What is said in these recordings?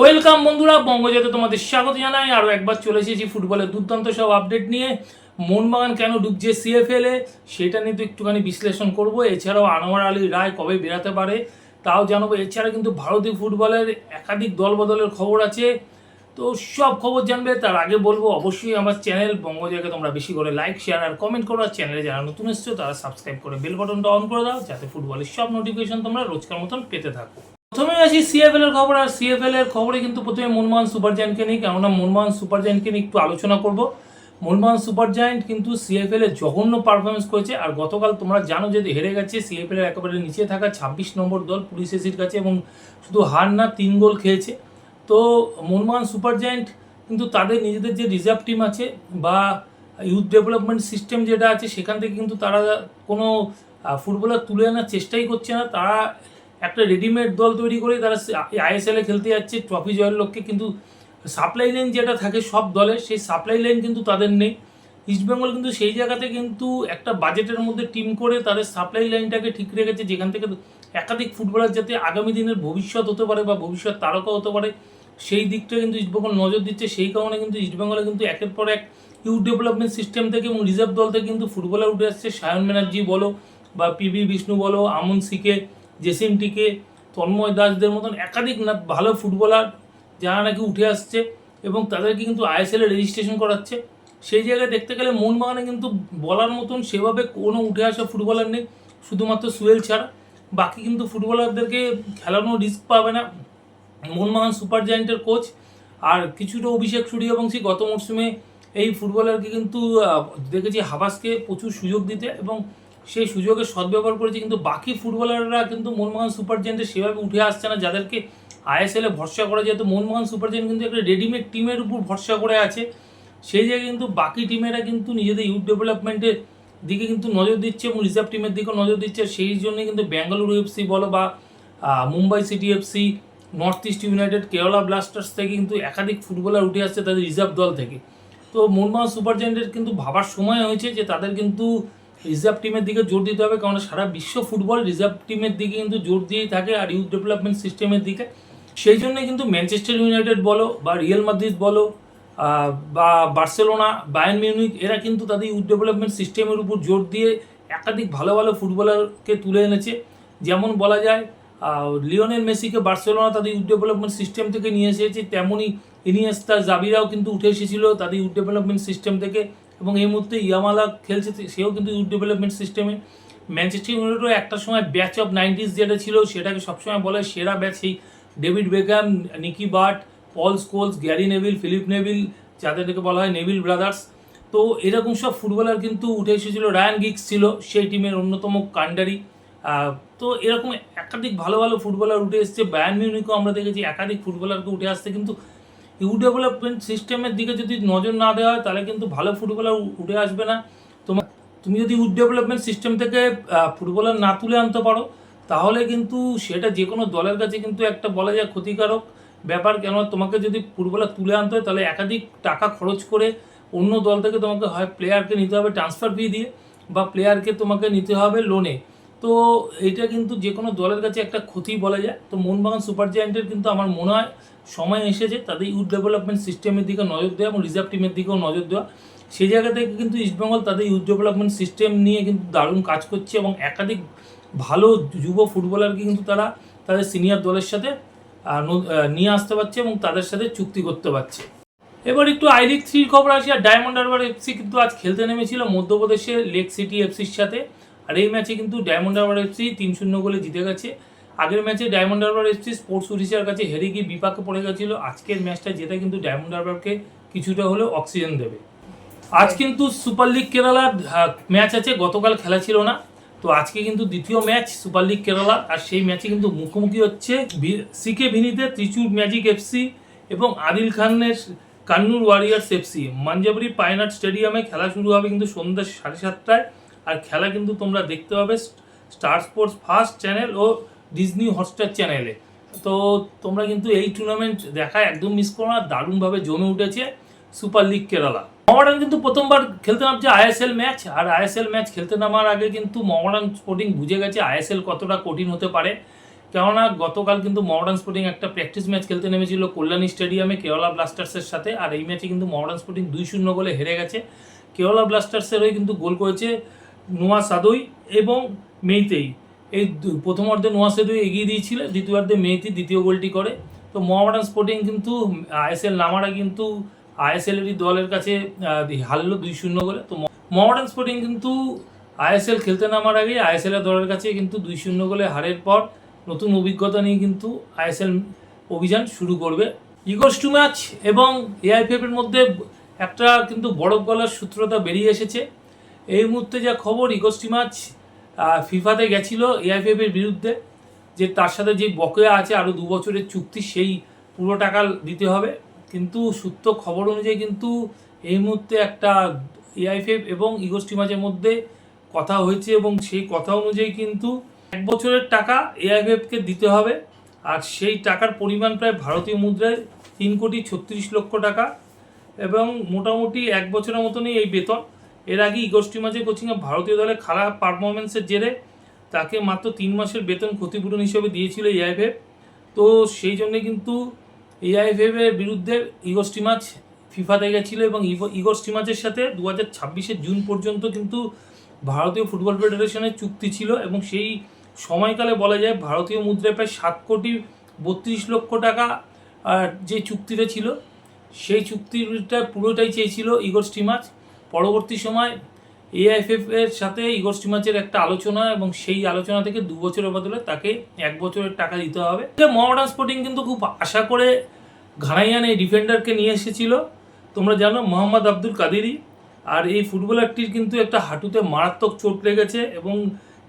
Welcome বন্ধুরা, বঙ্গজাতে তোমাদের স্বাগত জানাই। আরও একবার চলে এসেছি ফুটবলের দুর্দান্ত সব আপডেট নিয়ে। মোহনবাগান কেন ডুবছে সিএফএল এ, সেটা নিয়ে তো একটুখানি বিশ্লেষণ করব। এছাড়াও আনোয়ার আলী রায় কবে বেরাতে পারে, তাও জানাব। এছাড়া কিন্তু ভারতীয় ফুটবলের একাধিক দল বদলের খবর আছে। তো সব খবর জানবে, তার আগে বলব, অবশ্যই আমার চ্যানেল বঙ্গজাকে তোমরা বেশি করে লাইক শেয়ার আর কমেন্ট করো। আর চ্যানেলে যারা নতুন এসছো, তারা সাবস্ক্রাইব করে বেল বাটনটা অন করে দাও, যাতে ফুটবলের সব নোটিফিকেশন তোমরা রোজকার মতন পেতে থাকো। প্রথমে আসি সিএফএল এর খবর, আর সিএফএল এর খবরে কিন্তু প্রথমে মনমোহন সুপার জায়েন্টকে নিই কেননা মনমোহন সুপার জায়েন্টকে নিয়ে একটু আলোচনা করব। মনমোহন সুপার জায়েন্ট কিন্তু সিএফএল এর জঘন্য পারফরমেন্স করেছে, আর গতকাল তোমরা জানো যে হেরে গেছে সিএফএল এর একেবারে নিচে থাকা ছাব্বিশ নম্বর দল পুলিশ এসির কাছে, এবং শুধু হার না, তিন গোল খেয়েছে। তো মনমোহন সুপার জায়েন্ট কিন্তু তাদের নিজেদের যে রিজার্ভ টিম আছে, বা ইউথ ডেভেলপমেন্ট সিস্টেম যেটা আছে, সেখান থেকে কিন্তু তারা কোনো ফুটবলার তুলে আনার চেষ্টাই করছে না। তারা একটা রেডিমেড দল তৈরি করে তারা আইএসএলে খেলতে যাচ্ছে ট্রফি জয়ের লক্ষ্যে। কিন্তু সাপ্লাই লাইন যেটা থাকে সব দলের, সেই সাপ্লাই লাইন কিন্তু তাদের নেই। ইস্টবেঙ্গল কিন্তু সেই জায়গাতে কিন্তু একটা বাজেটের মধ্যে টিম করে তাদের সাপ্লাই লাইনটাকে ঠিক রেখেছে, যেখান থেকে একাধিক ফুটবলার যাতে আগামী দিনের ভবিষ্যৎ হতে পারে বা ভবিষ্যৎ তারকা হতে পারে, সেই দিকটা কিন্তু ইস্টবেঙ্গল নজর দিচ্ছে। সেই কারণে কিন্তু ইস্টবেঙ্গলে কিন্তু একের পর এক ইউথ ডেভেলপমেন্ট সিস্টেম থেকে এবং রিজার্ভ দল থেকে কিন্তু ফুটবলার উঠে আসছে। সায়ন ব্যানার্জি বলো বা পিবি বিষ্ণু বলো, আমন সিকে জেসিম টিকে তন্ময় দাসদের মতন একাধিক না ভালো ফুটবলার যারা নাকি উঠে আসছে এবং তাদেরকে কিন্তু আইএসএলে রেজিস্ট্রেশন করাচ্ছে, সেই জায়গায় দেখতে গেলে মোহনবাগানে কিন্তু বলার মতন সেভাবে কোনো উঠে আসা ফুটবলার নেই, শুধুমাত্র সুয়েল ছাড়া। বাকি কিন্তু ফুটবলারদেরকে খেলানোর রিস্ক পাবে না। মোহনবাগান সুপার জায়েন্টের কোচ আর কিছুটা অভিষেক সূর্যবংশী গত মরশুমে এই ফুটবলারকে কিন্তু দেখেছি হাবাসকে প্রচুর সুযোগ দিতে এবং সেই সুযোগের সদ্ব্যবহার করেছে, কিন্তু বাকি ফুটবলাররা কিন্তু মোহনবাগান সুপার জায়েন্টে সেভাবে উঠে আসছে না। যাদেরকে আইএসএলে ভরসা করা যেত মোহনবাগান সুপার জায়েন্ট কিন্তু একটা রেডিমেড টিমের উপর ভরসা করে আছে। সেই জায়গায় কিন্তু বাকি টিমেরা কিন্তু নিজেদের ইউথ ডেভেলপমেন্টের দিকে কিন্তু নজর দিচ্ছে এবং রিজার্ভ টিমের দিকেও নজর দিচ্ছে। সেই জন্য কিন্তু ব্যাঙ্গালুরু এফসি বলো বা Mumbai City FC North East United Kerala Blasters থেকে কিন্তু একাধিক ফুটবলার উঠে আসছে তাদের রিজার্ভ দল থেকে। তো মোহনবাগান সুপার জায়েন্টের কিন্তু ভাবার সময় হয়েছে যে তাদের কিন্তু রিজার্ভ টিমের দিকে জোর দিতে হবে কারণ সারা বিশ্ব ফুটবল রিজার্ভ টিমের দিকে কিন্তু জোর দিয়েই থাকে আর ইউথ ডেভেলপমেন্ট সিস্টেমের দিকে। সেই জন্য কিন্তু ম্যানচেস্টার ইউনাইটেড বলো বা রিয়েল মাদ্রিদ বলো বা বার্সেলোনা বায়ান মিউনিক এরা কিন্তু তাদের ইউথ ডেভেলপমেন্ট সিস্টেমের উপর জোর দিয়ে একাধিক ভালো ভালো ফুটবলারকে তুলে এনেছে। যেমন বলা যায় লিওনেল মেসিকে বার্সেলোনা তাদের ইউথ ডেভেলপমেন্ট সিস্টেম থেকে নিয়ে এসেছে তেমনই ইনিয়েস্তা জাবিরাও কিন্তু উঠে এসেছিল তাদের ইউথ ডেভেলপমেন্ট সিস্টেম থেকে। এবং এই মুহূর্তে ইয়ামালা খেলছে, সেও কিন্তু ইউথ ডেভেলপমেন্ট সিস্টেমে ম্যানচেস্টার ইউনাইটেডও একটা সময় ব্যাচ অফ নাইনটিস যেটা ছিল, সেটাকে সবসময় বলে সেরা ব্যাচ সেই David Beckham Nicky Butt Paul Scholes Gary Neville Philip Neville যাদেরকে বলা হয় নেভিল ব্রাদার্স তো এরকম সব ফুটবলার কিন্তু উঠে এসেছিল রায়ান গিক্স ছিল, সেই টিমের অন্যতম কান্ডারি তো এরকম একাধিক ভালো ভালো ফুটবলার উঠে এসছে। বায়ান মিউনিকও আমরা দেখেছি, একাধিক ফুটবলারকে উঠে আসতে কিন্তু ইউ ডেভেলপমেন্ট সিস্টেমের দিকে যদি নজর না দেওয়া হয়, তাহলে কিন্তু ভালো ফুটবলার উঠে আসবে না। তোমার, তুমি যদি ইউথ ডেভেলপমেন্ট সিস্টেম থেকে ফুটবলার না তুলে আনতে পারো, তাহলে কিন্তু সেটা যে কোনো দলের কাছে কিন্তু একটা বলা যায় ক্ষতিকারক ব্যাপার। কেন তোমাকে যদি ফুটবলার তুলে আনতে হয়, তাহলে একাধিক টাকা খরচ করে অন্য দল থেকে তোমাকে হয় প্লেয়ারকে নিতে হবে ট্রান্সফার ফি দিয়ে, বা প্লেয়ারকে তোমাকে নিতে হবে লোনে তো এটা কিন্তু যে কোনো দলের কাছে একটা ক্ষতি বলা যায়। তো মোহনবাগান সুপার জায়ান্টের কিন্তু আমার মনে হয় সময় এসেছে, তাদের ইউথ ডেভেলপমেন্ট সিস্টেমের দিকে নজর দেওয়া এবং রিজার্ভ টিমের দিকেও নজর দেওয়া। সেই জায়গা থেকে কিন্তু ইস্টবেঙ্গল তাদের ইউথ ডেভেলপমেন্ট সিস্টেম নিয়ে কিন্তু দারুণ কাজ করছে এবং একাধিক ভালো যুব ফুটবলারকে কিন্তু তারা তাদের সিনিয়র দলের সাথে নিয়ে আসতে পারছে এবং তাদের সাথে চুক্তি করতে পারছে। এবার একটু আই থ্রির খবর আসি, আর ডায়মন্ড হারবার এফসি কিন্তু আজ খেলতে নেমেছিল মধ্যপ্রদেশের লেক সিটি এফসির সাথে। আর এই ম্যাচে কিন্তু ডায়মন্ড হারবার এফসি তিন শূন্য গোলে জিতে গেছে। আগের ম্যাচে ডায়মন্ড হারবার এফসি স্পোর্টস উড়িষ্যার কাছে হেরে গিয়ে বিপাকে পড়ে গেছিল। আজকের ম্যাচটা যেটা কিন্তু ডায়মন্ড হারবারকে কিছুটা হলেও অক্সিজেন দেবে। আজ কিন্তু সুপার লিগ কেরালার ম্যাচ আছে গতকাল খেলা ছিল না। তো আজকে কিন্তু দ্বিতীয় ম্যাচ সুপার লিগ কেরালা আর সেই ম্যাচে কিন্তু মুখোমুখি হচ্ছে সিকে ভিনিতে ত্রিচুর ম্যাজিক এফসি এবং আদিল খানের কান্নুর ওয়ারিয়ার্স এফসি মাঞ্জাবরি পাইনাট স্টেডিয়ামে খেলা শুরু হবে কিন্তু সন্ধ্যা সাড়ে সাতটায়। আর খেলা কিন্তু তোমরা দেখতে পাবে স্টার স্পোর্টস ফার্স্ট চ্যানেল ও ডিজনি হটস্টার চ্যানেলে তো তোমরা কিন্তু এই টুর্নামেন্ট দেখা একদম মিস করো না, দারুণভাবে জমে উঠেছে সুপার লিগ কেরালা মহারান কিন্তু প্রথমবার খেলতে নামছে আইএসএল ম্যাচ আর আইএসএল ম্যাচ খেলতে নামার আগে কিন্তু মহারান স্পোর্টিং বুঝে গেছে আইএসএল কতটা কঠিন হতে পারে। কেননা গতকাল কিন্তু মডার্ন স্পোর্টিং একটা প্র্যাকটিস ম্যাচ খেলতে নেমেছিল কল্যাণী স্টেডিয়ামে কেরালা ব্লাস্টার্সের সাথে, আর এই ম্যাচে কিন্তু মডার্ন স্পোর্টিং দুই শূন্য গোলে হেরে গেছে। কেরালা ব্লাস্টার্সের হয়ে কিন্তু গোল করেছে নোয়া সাদই এবং মেইতেই। এই প্রথম অর্ধে নোয়া সাদই এগিয়ে দিয়েছিল দ্বিতীয়ার্ধে মেইতি দ্বিতীয় গোলটি করে। তো মোহামেডান স্পোর্টিং কিন্তু আইএসএল নামারা কিন্তু আইএসএল এরই দলের কাছে হারলো দুই শূন্য গোলে। তো মোহামেডান স্পোর্টিং কিন্তু আইএসএল খেলতে নামার আগে আইএসএল এর দলের কাছে কিন্তু দুই শূন্য গোলে হারের পর নতুন অভিজ্ঞতা নিয়ে কিন্তু আইএসএল অভিযান শুরু করবে। ইগোস টু ম্যাচ এবং এআইপিএফ এর মধ্যে একটা কিন্তু বরফ গলার সূত্রতা বেরিয়ে এসেছে। এই মুহূর্তে যা খবর ইগোস মাছ ফিফাতে গেছিল এআইপিএফ এর বিরুদ্ধে, যে তার সাথে যে বকেয়া আছে আরও দু বছরের চুক্তি, সেই পুরো টাকা দিতে হবে। কিন্তু সূত্র খবর অনুযায়ী কিন্তু এই মুহূর্তে একটা এআইএফএফ এবং ইগোস্টি মাঝের মধ্যে কথা হয়েছে এবং সেই কথা অনুযায়ী কিন্তু এক বছরের টাকা এআইএফএফকে দিতে হবে। আর সেই টাকার পরিমাণ প্রায় ভারতীয় মুদ্রায় তিন কোটি ছত্রিশ লক্ষ টাকা এবং মোটামুটি এক বছরের মতনই এই বেতন। এর আগে ইগোস্টি মাঝে কোচিংয়ে ভারতীয় দলে খারাপ পারফরমেন্সের জেরে তাকে মাত্র তিন মাসের বেতন ক্ষতিপূরণ হিসেবে দিয়েছিল এআইএফএফ তো সেই জন্য কিন্তু এর বিরুদ্ধে ইগোস্টি ম্যাচ ফিফাতে গেছিল এবং ইগোস্টি ম্যাচের সাথে দু হাজার ছাব্বিশের জুন পর্যন্ত কিন্তু ভারতীয় ফুটবল ফেডারেশনের চুক্তি ছিল এবং সেই সময়কালে বলা যায় ভারতীয় মুদ্রায় প্রায় সাত কোটি বত্রিশ লক্ষ টাকা যে চুক্তিটা ছিল, সেই চুক্তিটা পুরোটাই চেয়েছিল ইগোর স্টিমাচ পরবর্তী সময় এআইএফএফ এর সাথে ইগোর স্টিমাচের একটা আলোচনা এবং সেই আলোচনা থেকে দু বছরের বদলে তাকে এক বছরের টাকা দিতে হবে। মোহামেডান স্পোর্টিং কিন্তু খুব আশা করে ঘানাইয়ান এই ডিফেন্ডারকে নিয়ে এসেছিল। তোমরা জানো মোহাম্মদ আব্দুল কাদেরি। আর এই ফুটবলারটির কিন্তু একটা হাঁটুতে মারাত্মক চোট লেগেছে এবং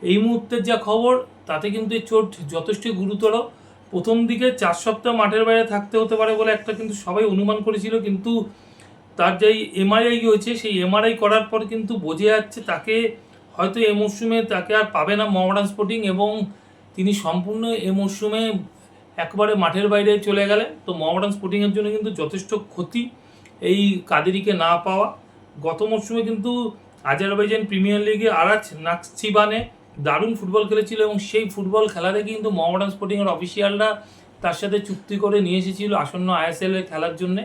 এই মুহূর্তের যা খবর, তাতে কিন্তু এই চোট যথেষ্ট গুরুতর। প্রথম দিকে চার সপ্তাহ মাঠের বাইরে থাকতে হতে পারে বলে একটা কিন্তু সবাই অনুমান করেছিল, কিন্তু তার যেই এমআরআই হয়েছে সেই এমআরআই করার পর কিন্তু বোঝা যাচ্ছে তাকে হয়তো এ মরশুমে তাকে আর পাবে না মোহামেডান স্পোর্টিং এবং তিনি সম্পূর্ণ এ মরশুমে একবারে মাঠের বাইরে চলে গেলেন। তো মোহামেডান স্পোর্টিংয়ের জন্য কিন্তু যথেষ্ট ক্ষতি এই কাদেরিকে না পাওয়া। গত মরশুমে কিন্তু আজারবাইজান প্রিমিয়ার লিগে আরাজ নাকসিবানে দারুণ ফুটবল খেলেছিল এবং সেই ফুটবল খেলা দেখে কিন্তু মোহামেডান স্পোর্টিংয়ের অফিসিয়ালরা তার সাথে চুক্তি করে নিয়ে এসেছিল আসন্ন আইএসএল খেলার জন্যে।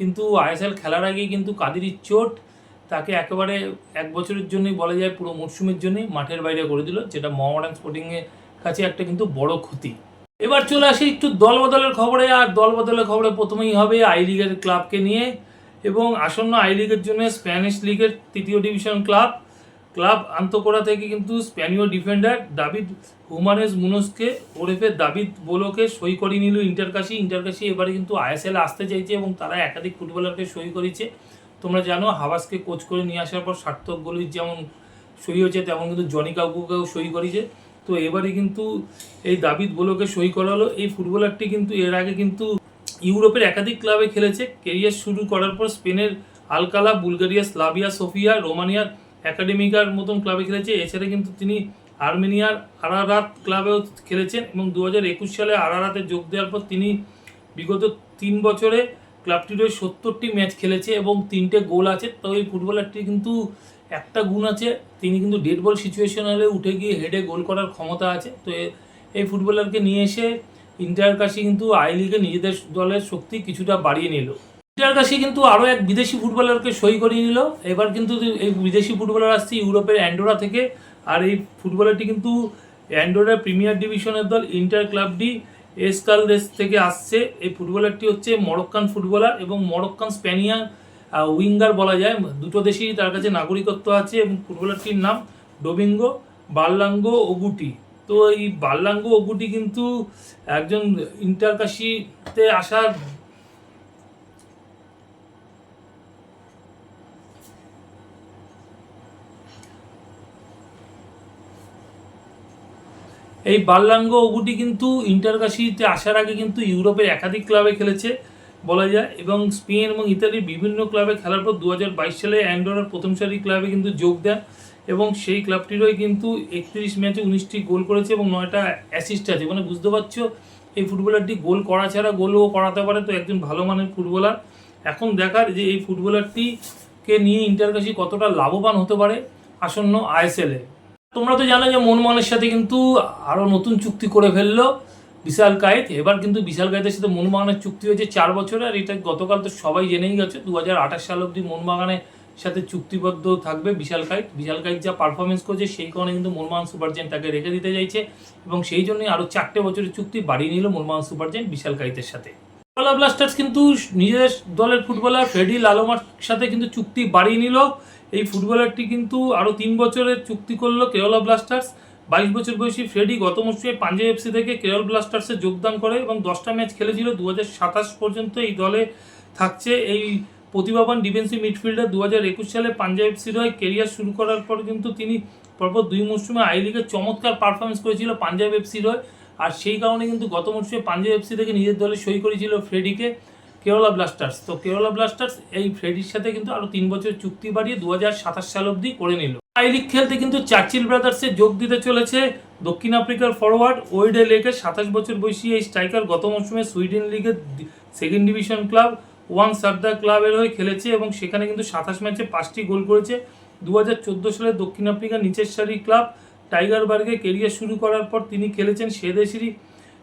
কিন্তু আইএসএল খেলার আগেই কিন্তু কাদেরির চোট তাকে একেবারে এক বছরের জন্যই বলা যায় পুরো মরশুমের জন্যই মাঠের বাইরে করে দিল, যেটা মোহামেডান স্পোর্টিংয়ের কাছে একটা কিন্তু বড় ক্ষতি। এবার চলে আসি একটু দল বদলের খবরে, আর দল বদলের খবরে প্রথমেই হবে আই লিগের ক্লাবকে নিয়ে, এবং আসন্ন আই লিগের জন্য স্প্যানিশ লিগের তৃতীয় ডিভিশন ক্লাব ক্লাব আন্তকোড়া থেকে কিন্তু স্প্যানীয় ডিফেন্ডার দাবিদ হুমানেস মুনোসকে ওরেফে দাবিদ বোলোকে সই করিয়ে নিল ইন্টারকাশি। ইন্টারকাশি এবারে কিন্তু আইএসএল আসতে চাইছে এবং তারা একাধিক ফুটবলারকে সই করেছে। তোমরা জানো হাবাসকে কোচ করে নিয়ে আসার পর সার্থক গলির যেমন সই হয়েছে, তেমন কিন্তু জনি কাকুকেও সই করেছে। তো এবারে কিন্তু এই দাবিদ বোলোকে সই করালো। এই ফুটবলারটি কিন্তু এর আগে কিন্তু ইউরোপের একাধিক ক্লাবে খেলেছে। কেরিয়ার শুরু করার পর স্পেনের আলকালা, বুলগেরিয়া, স্লাভিয়া, সোফিয়া, রোমানিয়ার একাডেমিকার মতন ক্লাবে খেলেছে। এছাড়া কিন্তু তিনি আর্মেনিয়ার আরারাত ক্লাবেও খেলেছেন এবং দু হাজার একুশ সালে আরারাতে যোগ দেওয়ার পর তিনি বিগত তিন বছরে ক্লাবটির হয়ে সত্তরটি ম্যাচ খেলেছে এবং তিনটে গোল আছে। তো এই ফুটবলারটি কিন্তু একটা গুণ আছে, তিনি কিন্তু ডেড বল সিচুয়েশন হলে উঠে গিয়ে হেডে গোল করার ক্ষমতা আছে। তো এই ফুটবলারকে নিয়ে এসে ইন্টার কাশি কিন্তু আই লিগে নিজেদের দলের শক্তি কিছুটা বাড়িয়ে নিল। ইন্টার কাশি কিন্তু আরও এক বিদেশি ফুটবলারকে সই করিয়ে নিল। এবার কিন্তু এই বিদেশি ফুটবলার আসছে ইউরোপের অ্যান্ডোরা থেকে। আর এই ফুটবলারটি কিন্তু অ্যান্ডোরা প্রিমিয়ার ডিভিশনের দল ইন্টার ক্লাবডি এসকালদেস থেকে আসছে। এই ফুটবলারটি হচ্ছে মরক্কান ফুটবলার এবং মরক্কান স্প্যানিয়ান উইঙ্গার বলা যায়। দুটো দেশেই তার কাছে নাগরিকত্ব আছে এবং ফুটবলারটির নাম ডোবিঙ্গো বাল্লাঙ্গো ওগুটি। তো এই বাল্লাঙ্গো ওগুটি কিন্তু একজন ইন্টারকাশিতে আসার এই বাল্লাঙ্গ ওগুটি কিন্তু ইন্টারকাশিতে আসার আগে কিন্তু ইউরোপের একাধিক ক্লাবে খেলেছে, বলা যায়। এবং স্পেন এবং ইতালির বিভিন্ন ক্লাবে খেলার পর দু হাজার বাইশ সালে অ্যান্ডোরার প্রথম সারি ক্লাবে কিন্তু যোগ দেন এবং সেই ক্লাবটিরই কিন্তু একত্রিশ ম্যাচে উনিশটি গোল করেছে এবং নয়টা অ্যাসিস্ট আছে। মানে বুঝতে পারছ, এই ফুটবলারটি গোল করা ছাড়া গোলও করাতে পারে, তো একজন ভালো মানের ফুটবলার। এখন দেখার যে এই ফুটবলারটিকে নিয়ে ইন্টারকাশি কতটা লাভবান হতে পারে আসন্ন আইএসএলে তোমরা তো জানো যে মোহনবাগানের সাথে কিন্তু আরও নতুন চুক্তি করে ফেলল বিশাল কায়েত। এবার কিন্তু বিশাল কায়েতের সাথে মোহনবাগানের চুক্তি হয়েছে চার বছরে, আর এটা গতকাল তো সবাই জেনেই গেছে দু হাজার আঠাশ সাল অবধি মোহনবাগানের সাথে চুক্তিবদ্ধ থাকবে বিশাল কাইট বিশাল কাইট যা পারফরমেন্স করছে সেই কারণে কিন্তু মোহনবাগান সুপারজেন্ট তাকে রেখে দিতে চাইছে এবং সেই জন্যই আরও চারটে বছরের চুক্তি বাড়িয়ে নিল মোহনবাগান সুপারজেন্ট বিশাল কাইতের সাথে। কেরালা ব্লাস্টার্স কিন্তু নিজের দলের ফুটবলার ফ্রেডি লালোমার সাথে কিন্তু চুক্তি বাড়িয়ে নিল। এই ফুটবলারটি কিন্তু আরও তিন বছরের চুক্তি করল কেরালা ব্লাস্টার্স বাইশ বছর বয়সী ফ্রেডি গত মৌসুমে পাঞ্জাব এফসি থেকে কেরল ব্লাস্টার্সে যোগদান করে এবং দশটা ম্যাচ খেলেছিল। দু হাজার সাতাশ পর্যন্ত এই দলে থাকছে। এই প্রতিভাবান ডিফেন্সিভ মিডফিল্ডার দু হাজার একুশ সালে পাঞ্জাব এফসির হয়ে কেরিয়ার শুরু করার পর কিন্তু তিনি পরপর দুই মৌসুমে আই লিগে চমৎকার পারফরমেন্স করেছিল পাঞ্জাব এফসির হয়ে। আর সেই কারণে কিন্তু গত মৌসুমে পাঞ্জাব এফসি থেকে নিজের দলে সই করেছিল ফ্রেডিকে কেরলা ব্লাস্টার্স তো কেরলা ব্লাস্টার্স এই ফ্রেডির সাথে কিন্তু আরও তিন বছর চুক্তি বাড়িয়ে দু হাজার সাতাশ সাল অবধি করে নিল। আই লিগ খেলতে কিন্তু চার্চিল ব্রাদার্সে যোগ দিতে চলেছে দক্ষিণ আফ্রিকার ফরওয়ার্ড ওয়েডে লেগের সাতাশ বছর বয়সী এই স্ট্রাইকার গত মৌসুমে সুইডেন লিগের সেকেন্ড ডিভিশন ক্লাব ওয়ান সার্দার ক্লাবের হয়ে খেলেছে এবং সেখানে কিন্তু সাতাশ ম্যাচে পাঁচটি গোল করেছে। দু হাজার চোদ্দ সালে দক্ষিণ আফ্রিকার নিচের সারি ক্লাব টাইগারবার্গে কেরিয়ার শুরু করার পর তিনি খেলেছেন সেদেশিরি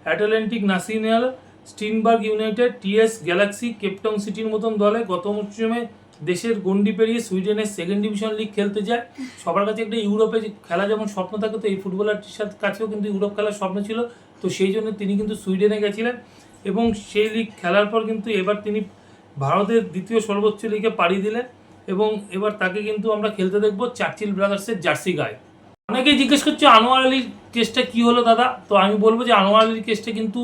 Atlantic National Steenberg United TS Galaxy Cape Town সিটির মতন দলে গত মৌসুমে দেশের গন্ডি পেরিয়ে সুইডেনের সেকেন্ড ডিভিশন লিগ খেলতে যায়। সবার কাছে একটা ইউরোপে খেলা যেমন স্বপ্ন থাকে, তো এই ফুটবলারটির সাথে কাছেও কিন্তু ইউরোপ খেলার স্বপ্ন ছিল। তো সেই জন্য তিনি কিন্তু সুইডেনে গেছিলেন এবং সেই লিগ খেলার পর কিন্তু এবার তিনি ভারতের দ্বিতীয় সর্বোচ্চ লিগে পাড়ি দিলেন এবং এবার তাকে কিন্তু আমরা খেলতে দেখব চার্চিল ব্রাদার্সের জার্সি গায়ে। অনেকেই জিজ্ঞেস করছে, আনোয়ার আলীর কেসটা কী হলো দাদা? তো আমি বলব যে, আনোয়ার আলীর কেসটা কিন্তু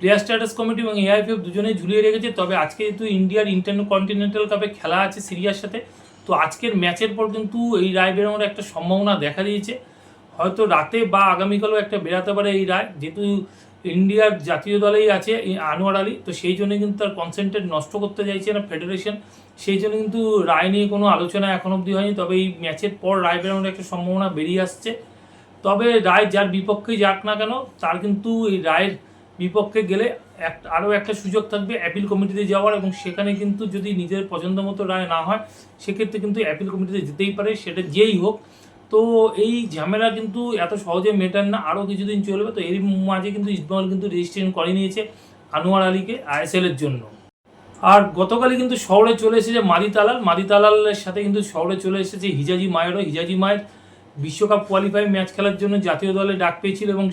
প্লেয়ার স্ট্যাটাস কমিটি এবং এআইপিএফ দুজনেই ঝুলিয়ে রেখেছে। তবে আজকে যেহেতু ইন্ডিয়ার ইন্টারন্যাশনাল কন্টিনেন্টাল কাপে খেলা আছে সিরিয়ার সাথে, তো আজকের ম্যাচের পর কিন্তু এই রায় বেরোনোর একটা সম্ভাবনা দেখা দিয়েছে। হয়তো রাতে বা আগামীকালও একটা বেরাতে পারে এই রায়। যেহেতু ইন্ডিয়ার জাতীয় দলেই আছে আনোয়ার আলী, তো সেই জন্য কিন্তু তার কনসেন্ট্রেট নষ্ট করতে চাইছে না ফেডারেশন সেই জন্য কিন্তু রায় নিয়ে কোনো আলোচনা এখন অবধি হয়নি। তবে এই ম্যাচের পর রায় বেরোনোর একটা সম্ভাবনা বেরিয়ে আসছে। তবে রায় যার বিপক্ষেই যাক না কেন, তার কিন্তু এই রায়ের বিপক্ষে গেলে এক, আরও একটা সুযোগ থাকবে অ্যাপিল কমিটিতে যাওয়ার এবং সেখানে কিন্তু যদি নিজের পছন্দ মতো রায় না হয়, সেক্ষেত্রে কিন্তু অ্যাপিল কমিটিতে যেতেই পারে, সেটা যেই হোক। তো এই ঝামেলা কিন্তু এত সহজে মেটান না, আরও কিছুদিন চলবে। তো এর মাঝে কিন্তু ইস্টবেঙ্গল কিন্তু রেজিস্ট্রেশন করে নিয়েছে আনোয়ার আলীকে আইএসএল এর জন্য। আর গতকালই কিন্তু শহরে চলে এসেছে মাদি তালাল। মাদি তালালের সাথে কিন্তু শহরে চলে এসেছে হিজাজি মায়েরও। হিজাজি মায়ের বিশ্বকাপ কোয়ালিফাই ম্যাচ খেলার জন্য জাতীয় দলে ডাক পেয়েছিল এবং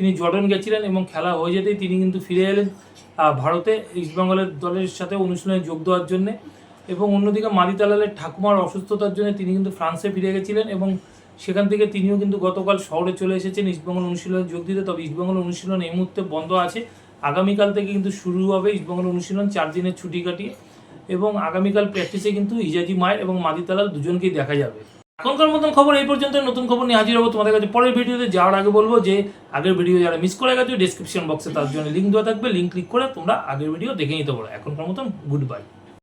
তিনি জর্ডন গেছিলেন এবং খেলা হয়ে যেতেই তিনি কিন্তু ফিরে এলেন ভারতে ইস্টবেঙ্গলের দলের সাথে অনুশীলনে যোগ দেওয়ার জন্যে। এবং অন্যদিকে মাদিতালালের ঠাকুমার অসুস্থতার জন্য তিনি কিন্তু ফ্রান্সে ফিরে গেছিলেন এবং সেখান থেকে তিনিও কিন্তু গতকাল শহরে চলে এসেছেন ইস্টবেঙ্গল অনুশীলনে যোগ দিতে। তবে ইস্টবেঙ্গল অনুশীলন এই মুহূর্তে বন্ধ আছে। আগামীকাল থেকে কিন্তু শুরু হবে ইস্টবেঙ্গল অনুশীলন চার দিনের ছুটি কাটিয়ে এবং আগামীকাল প্র্যাকটিসে কিন্তু ইজাজি মায়ের এবং মাদিতালাল দুজনকেই দেখা যাবে। এখনকার মতন খবর এই পর্যন্ত নতুন খবর নিয়ে হাজির হব তোমাদের কাছে। পরের ভিডিওতে যাওয়ার আগে বলব যে, আগের ভিডিও যারা মিস করে গেছো ডিসক্রিপশন বক্সে তার জন্য লিঙ্ক দেওয়া থাকবে। লিঙ্ক ক্লিক করে তোমরা আগের ভিডিও দেখে নিতে পারো। এখনকার মতন গুড বাই